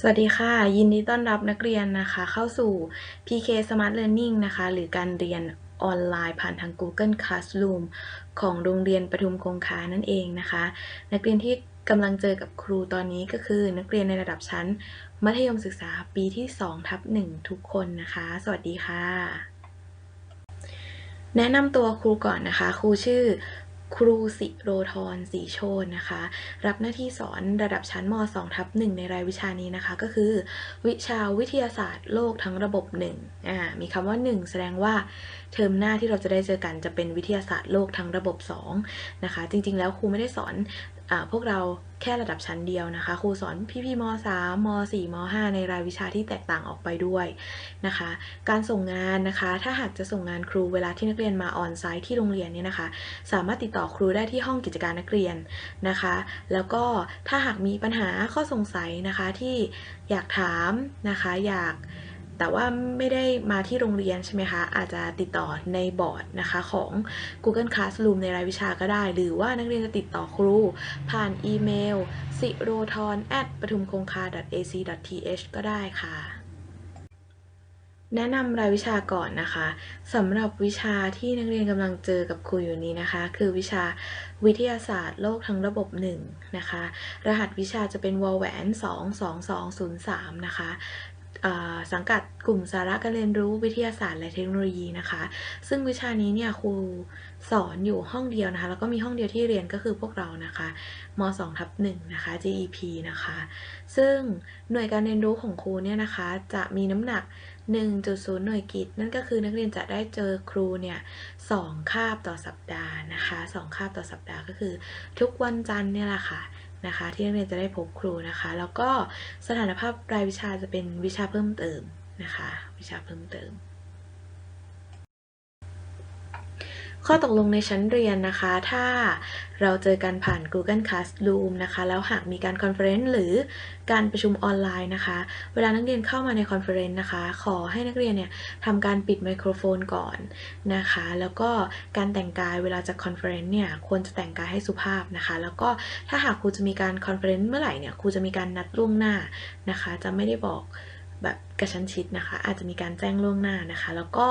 สวัสดีค่ะ ยินดีต้อนรับนักเรียนนะคะ เข้าสู่ PK Smart Learning นะคะ หรือการเรียนออนไลน์ผ่านทาง Google Classroom ของโรงเรียนปทุมคงคานั่นเองนะคะ นักเรียนที่กำลังเจอกับครูตอนนี้ก็คือ นักเรียนในระดับชั้น มัธยมศึกษาปีที่2ทับ1ทุกคนนะคะ สวัสดีค่ะ แนะนำตัวครูก่อนนะคะ ครูชื่อ ครูสิโรธรศีโชนนะคะ รับหน้าที่สอนระดับชั้นม 2 ทับ1ในรายวิชานี้นะคะ ก็คือ วิชาวิทยาศาสตร์โลกทั้งระบบ1อ่ามีคำว่า 1 แสดงว่าเทอมหน้าที่เราจะได้เจอกันจะเป็นวิทยาศาสตร์โลกทั้งระบบ2นะคะ จริงๆ แล้วครูไม่ได้สอน พวกเราแค่ระดับชั้นเดียวนะคะ ครูสอนพี่ๆม 3 ม 4 ม 5 ในรายวิชาที่แตกต่างออกไปด้วยนะคะ การส่งงานนะคะ ถ้าหากจะส่งงานครูเวลาที่นักเรียนมาออนไซต์ที่โรงเรียนเนี่ยนะคะ สามารถติดต่อครูได้ที่ห้องกิจการนักเรียนนะคะ แล้วก็ถ้าหากมีปัญหาข้อสงสัยนะคะที่อยากถามนะคะอยาก แต่ว่าไม่ได้มาที่โรงเรียนใช่ไหมคะ อาจจะติดต่อในบอร์ดนะคะของ Google Classroom ในรายวิชาก็ได้ หรือว่านักเรียนจะติดต่อครู ผ่านอีเมล s i r o t h o n at ปทุมคงคา ac th ก็ได้ค่ะ แนะนำรายวิชาก่อนนะคะสำหรับวิชาที่นักเรียนกำลังเจอกับครูอยู่นี้นะคะ คือวิชาวิทยาศาสตร์โลกทั้งระบบ1นะคะ รหัสวิชาจะเป็นวอลแหวน 22203 นะคะ สังกัดกลุ่มสาระการเรียนรู้วิทยาศาสตร์และเทคโนโลยีนะคะ ซึ่งวิชานี้เนี่ยครูสอนอยู่ห้องเดียวนะคะ แล้วก็มีห้องเดียวที่เรียนก็คือพวกเรานะคะม2ทับ1นะคะ GEP นะคะ ซึ่งหน่วยการเรียนรู้ของครูเนี่ยนะคะ จะมีน้ำหนัก 1.0 หน่วยกิตนั่นก็คือนักเรียนจะได้เจอครูเนี่ยสองคาบต่อสัปดาห์นะคะสองคาบต่อสัปดาห์ก็คือ ทุกวันจันทร์เนี่ยแหละค่ะ นะคะ ที่นักเรียนจะได้พบครูนะคะ แล้วก็สถานภาพรายวิชาจะเป็นวิชาเพิ่มเติมนะคะ วิชาเพิ่มเติม ข้อตกลงในชั้นเรียนนะคะ ถ้าเราเจอกันผ่าน Google Classroom นะคะ แล้วหากมีการคอนเฟอเรนซ์หรือการประชุมออนไลน์นะคะ เวลานักเรียนเข้ามาในคอนเฟอเรนซ์นะคะ ขอให้นักเรียนเนี่ยทำการปิดไมโครโฟนก่อนนะคะ แล้วก็การแต่งกายเวลาจะคอนเฟอเรนซ์เนี่ยควรจะแต่งกายให้สุภาพนะคะ แล้วก็ถ้าหากครูจะมีการคอนเฟอเรนซ์เมื่อไหร่เนี่ยครูจะมีการนัดล่วงหน้านะคะ จะไม่ได้บอกแบบ กระชั้นชิดนะคะ อาจจะมีการแจ้งล่วงหน้านะคะ แล้วก็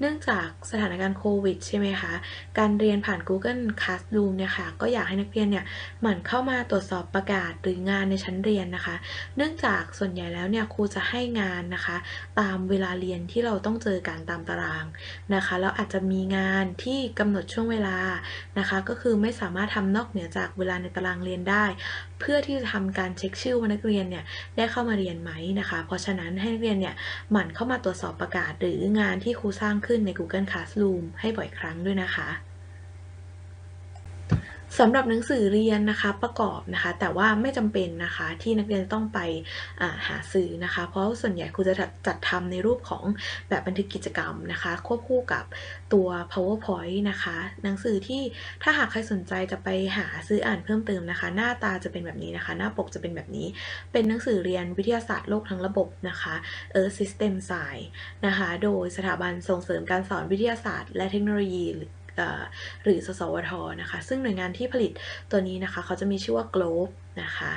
เนื่องจากสถานการณ์โควิดใช่ไหมคะ การเรียนผ่าน Google Classroom เนี่ยค่ะ ก็อยากให้นักเรียนเนี่ยหมั่นเข้ามาตรวจสอบประกาศหรืองานในชั้นเรียนนะคะ เนื่องจากส่วนใหญ่แล้วเนี่ยครูจะให้งานนะคะ ตามเวลาเรียนที่เราต้องเจอกันตามตารางนะคะแล้วอาจจะมีงานที่กำหนดช่วงเวลานะคะ ก็คือไม่สามารถทำนอกเหนือจากเวลาในตารางเรียนได้ เพื่อที่จะทำการเช็คชื่อว่านักเรียนเนี่ยได้เข้ามาเรียนไหมนะคะ เพราะฉะนั้นให้นักเรียนเนี่ยหมั่นเข้ามาตรวจสอบประกาศหรืองานที่ครูสร้างขึ้นใน Google Classroom ให้บ่อยครั้งด้วยนะคะ สำหรับหนังสือเรียนนะคะประกอบนะคะ แต่ว่าไม่จำเป็นนะคะที่นักเรียนต้องไปาหาซื้อนะคะ เพราะส่วนใหญ่ครูจะจัดทำในรูปของแบบบันทึกกิจกรรมนะคะ ควบคู่กับตัว powerpoint นะคะ หนังสือที่ถ้าหากใครสนใจจะไปหาซื้ออ่านเพิ่มเติมนะคะ หน้าตาจะเป็นแบบนี้นะคะ หน้าปกจะเป็นแบบนี้ เป็นหนังสือเรียนวิทยาศาสตร์โลกทั้งระบบนะคะ Earth System Science นะคะ โดยสถาบันส่งเสริมการสอนวิทยาศาสตร์ และเทคโนโลยี หรือสสวทนะคะ ซึ่งหน่วยงานที่ผลิตตัวนี้นะคะ เขาจะมีชื่อว่า Globe นะคะ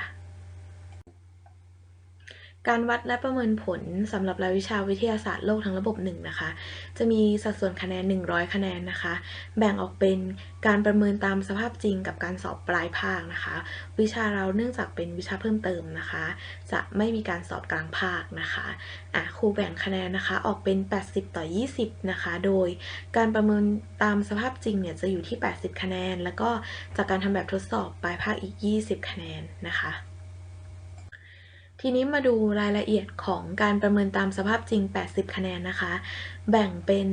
การวัดและประเมินผลสำหรับรายวิชาวิทยาศาสตร์โลกทั้งระบบหนึ่งนะคะ จะมีสัดส่วนคะแนน 100 คะแนนนะคะ แบ่งออกเป็นการประเมินตามสภาพจริงกับการสอบปลายภาคนะคะ วิชาเราเนื่องจากเป็นวิชาเพิ่มเติมนะคะ จะไม่มีการสอบกลางภาคนะคะอะครูแบ่งคะแนนนะคะออกเป็น 80 ต่อ 20 นะคะ โดยการประเมินตามสภาพจริงเนี่ยจะอยู่ที่ 80 คะแนน แล้วก็จากการทำแบบทดสอบปลายภาคอีก 20 คะแนนนะคะ ทีนี้มาดูรายละเอียดของการประเมินตามสภาพจริง 80 คะแนนนะคะ แบ่งเป็น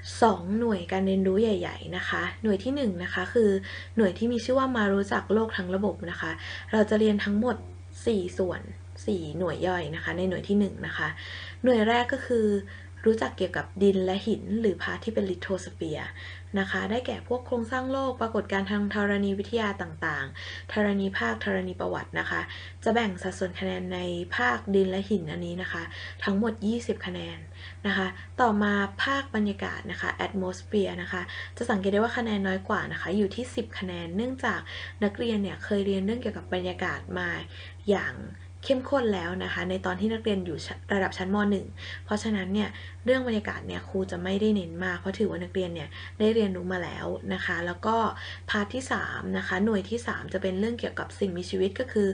2 หน่วยการเรียนรู้ใหญ่ ๆ นะคะ หน่วยที่1นงนะคะคือหน่วยที่มีชื่อว่ามารู้จักโลกทั้งระบบนะคะ เราจะเรียนทั้งหมด 4 ส่วน 4 หน่วยย่อยนะคะ ในหน่วยที่ 1นงนะคะ หน่วยแรกก็คือรู้จักเกี่ยวกับดินและหิน หรือพาร์ทที่เป็นลิโทสเฟีย นะคะ ได้แก่พวกโครงสร้างโลก ปรากฏการณ์ทางธรณีวิทยาต่างๆ ธรณีภาค ธรณีประวัตินะคะ จะแบ่งสัดส่วนคะแนนในภาคดินและหินอันนี้นะคะ ทั้งหมด 20 คะแนนนะคะ ต่อมาภาคบรรยากาศนะคะ atmosphere นะคะ จะสังเกตได้ว่าคะแนนน้อยกว่านะคะ อยู่ที่ 10 คะแนน เนื่องจากนักเรียนเนี่ยเคยเรียนเรื่องเกี่ยวกับบรรยากาศมาอย่าง เข้มข้นแล้วนะคะ ในตอนที่นักเรียนอยู่ระดับชั้นม .1 เพราะฉะนั้นเนี่ยเรื่องบรรยากาศเนี่ยครูจะไม่ได้เน้นมากเพราะถือว่านักเรียนเนี่ยได้เรียนรู้มาแล้วนะคะ แล้วก็พาร์ทที่3นะคะหน่วยที่ 3 จะเป็นเรื่องเกี่ยวกับสิ่งมีชีวิตก็คือ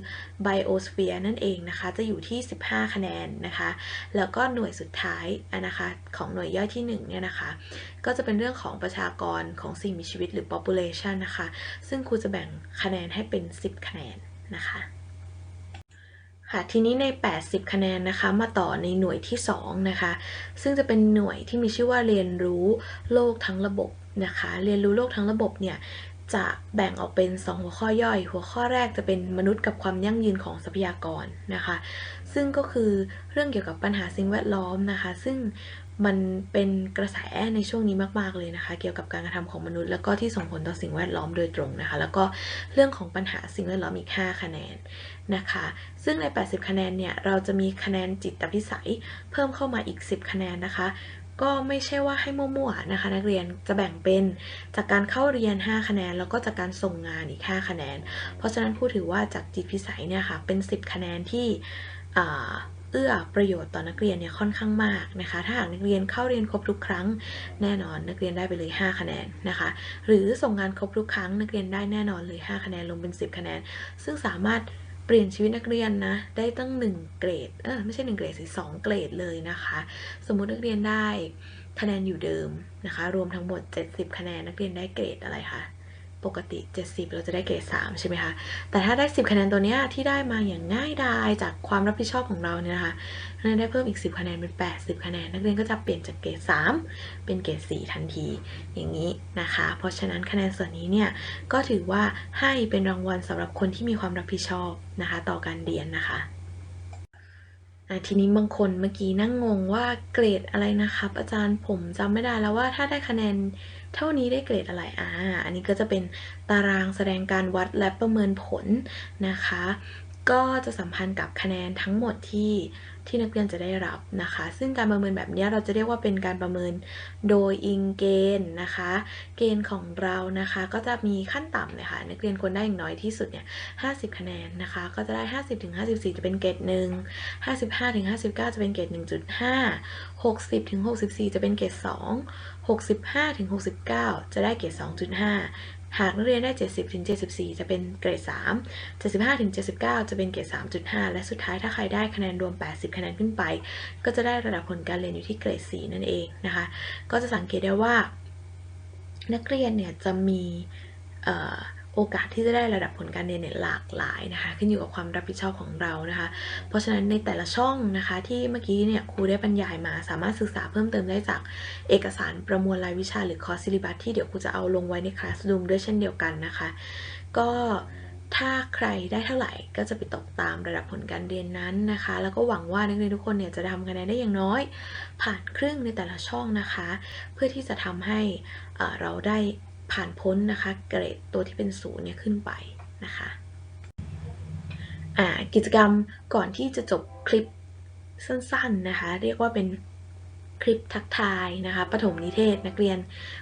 biosphere นั่นเองนะคะ จะอยู่ที่ 15 คะแนนนะคะ แล้วก็หน่วยสุดท้ายนะคะของหน่วยย่อยที่1เนี่ยนะคะก็จะเป็นเรื่องของประชากรของสิ่งมีชีวิตหรือ population นะคะ ซึ่งครูจะแบ่งคะแนนให้เป็น 10 คะแนนนะคะ ค่ะทีนี้ใน 80 คะแนนนะคะ มาต่อในหน่วยที่ 2 นะคะ ซึ่งจะเป็นหน่วยที่มีชื่อว่าเรียนรู้โลกทั้งระบบนะคะ เรียนรู้โลกทั้งระบบเนี่ยจะแบ่งออกเป็น 2 หัวข้อย่อย หัวข้อแรกจะเป็นมนุษย์กับความยั่งยืนของทรัพยากรนะคะ ซึ่งก็คือเรื่องเกี่ยวกับปัญหาสิ่งแวดล้อมนะคะ ซึ่ง มันเป็นกระแสในช่วงนี้มากๆเลยนะคะ เกี่ยวกับการกระทำของมนุษย์ แล้วก็ที่ส่งผลต่อสิ่งแวดล้อมโดยตรงนะคะ แล้วก็เรื่องของปัญหาสิ่งแวดล้อมอีก 5 คะแนนนะคะ ซึ่งใน 80 คะแนนเนี่ยเราจะมีคะแนนจิตพิสัยเพิ่มเข้ามาอีก 10 คะแนนนะคะก็ไม่ใช่ว่าให้มั่วๆนะคะ นักเรียนจะแบ่งเป็นจากการเข้าเรียน 5 คะแนน แล้วก็จากการส่งงานอีก 5 คะแนน เพราะฉะนั้นผู้ถือว่าจากจิตพิสัยเนี่ยค่ะเป็น 10 คะแนนที่ เอื้อประโยชน์ต่อนักเรียนเนี่ยค่อนข้างมากนะคะ ถ้าหากนักเรียนเข้าเรียนครบทุกครั้งแน่นอนนักเรียนได้ไปเลย 5 คะแนนนะคะ หรือส่งงานครบทุกครั้งนักเรียนได้แน่นอนเลย 5 คะแนนลงเป็น 10 คะแนน ซึ่งสามารถเปลี่ยนชีวิตนักเรียนนะได้ตั้ง 1 เกรดเออไม่ใช่ 1 เกรดสิ2เกรดเลยนะคะ สมมุตินักเรียนได้คะแนนอยู่เดิมนะคะ รวมทั้งหมด 70 คะแนนนักเรียนได้เกรดอะไรคะ ปกติ 70 เราจะได้เกรด3ใช่ไหมคะ แต่ถ้าได้ 10 คะแนนตัวเนี้ยที่ได้มาอย่างง่ายดายจากความรับผิดชอบของเราเนี่ยนะคะนักเรียนได้เพิ่มอีก 10 คะแนนเป็น 80 คะแนน นักเรียนก็จะเปลี่ยนจากเกรด3เป็นเกรด4ทันที อย่างนี้นะคะ เพราะฉะนั้นคะแนนส่วนนี้เนี่ยก็ถือว่าให้เป็นรางวัลสำหรับคนที่มีความรับผิดชอบนะคะ ต่อการเรียนนะคะอะทีนี้บางคนเมื่อกี้นั่งงงว่าเกรดอะไรนะครับ อาจารย์ผมจำไม่ได้แล้วว่าถ้าได้คะแนน เท่านี้ได้เกรดอะไรอ่าอันนี้ก็จะเป็นตารางแสดงการวัดและประเมินผลนะคะ ก็จะสัมพันธ์กับคะแนนทั้งหมดที่ที่นักเรียนจะได้รับนะคะ ซึ่งการประเมินแบบนี้เราจะเรียกว่าเป็นการประเมินโดยอิงเกณฑ์นะคะ เกณฑ์ของเรานะคะ ก็จะมีขั้นต่ำเลยค่ะนักเรียนควรได้อย่างน้อยที่สุดเนี่ย50 คะแนนนะคะ ก็จะได้ 50ถึง54 จะเป็นเกรด1 55ถึง59 จะเป็นเกรด1.5 60ถึง64 จะเป็นเกรด2 65ถึง69 จะได้เกรด2.5 หากนักเรียนได้ 70ถึง74 จะเป็นเกรด 3 75ถึง79 จะเป็นเกรด 3.5 และสุดท้ายถ้าใครได้คะแนนรวม 80 คะแนนขึ้นไป ก็จะได้ระดับผลการเรียนอยู่ที่เกรด 4 นั่นเองนะคะ ก็จะสังเกตได้ว่า นักเรียนเนี่ยจะมีเอ่อ โอกาสที่จะได้ระดับผลการเรียนเนี่ยหลากหลายนะคะ ขึ้นอยู่กับความรับผิดชอบของเรานะคะ เพราะฉะนั้นในแต่ละช่องนะคะที่เมื่อกี้เนี่ยครูได้บรรยายมา สามารถศึกษาเพิ่มเติมได้จากเอกสารประมวลรายวิชาหรือคอร์สซิลิบัสที่เดี๋ยวครูจะเอาลงไว้ในคลาสรูมด้วยเช่นเดียวกันนะคะ ก็ถ้าใครได้เท่าไหร่ก็จะไปตกตามระดับผลการเรียนนั้นนะคะ แล้วก็หวังว่านักเรียนทุกคนเนี่ยจะทำคะแนนได้อย่างน้อย ผ่านครึ่งในแต่ละช่องนะคะ เพื่อที่จะทำให้เอ่อเราได้ ผ่านพ้นนะคะ เกรดตัวที่เป็นศูนย์เนี่ยขึ้นไปนะคะกิจกรรมก่อนที่จะจบคลิปสั้นๆนะคะ เรียกว่าเป็นคลิปทักทายนะคะปฐมนิเทศนักเรียน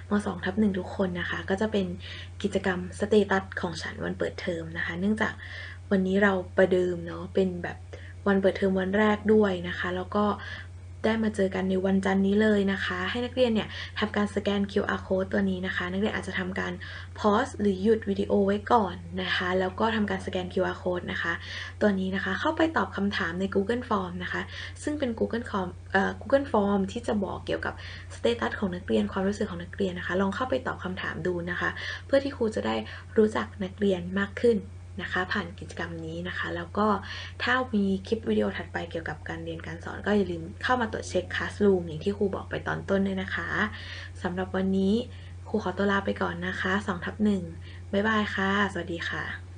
ม .2 ทับ1ทุกคนนะคะ ก็จะเป็นกิจกรรมสเตตัสของฉันวันเปิดเทอมนะคะ เนื่องจากวันนี้เราประเดิมเนาะเป็นแบบวันเปิดเทอมวันแรกด้วยนะคะ แล้วก็ ได้มาเจอกันในวันจันทร์นี้เลยนะคะ ให้นักเรียนเนี่ยทำการสแกน QR code ตัวนี้นะคะ นักเรียนอาจจะทำการพอสหรือหยุดวิดีโอไว้ก่อนนะคะ แล้วก็ทำการสแกน QR code นะคะ ตัวนี้นะคะเข้าไปตอบคำถามใน Google Form นะคะ ซึ่งเป็น Google Form เอ่อ Google Form ที่จะบอกเกี่ยวกับสเตตัสของนักเรียนความรู้สึกของนักเรียนนะคะ ลองเข้าไปตอบคำถามดูนะคะ เพื่อที่ครูจะได้รู้จักนักเรียนมากขึ้น นะคะ ผ่านกิจกรรมนี้นะคะ แล้วก็ถ้ามีคลิปวิดีโอถัดไปเกี่ยวกับการเรียนการสอน ก็อย่าลืมเข้ามาตรวจเช็ค Classroom อย่างที่ครูบอกไปตอนต้นด้วยนะคะสำหรับวันนี้ครูขอตัวลาไปก่อนนะคะ2ทับ1บ๊ายบายค่ะ สวัสดีค่ะ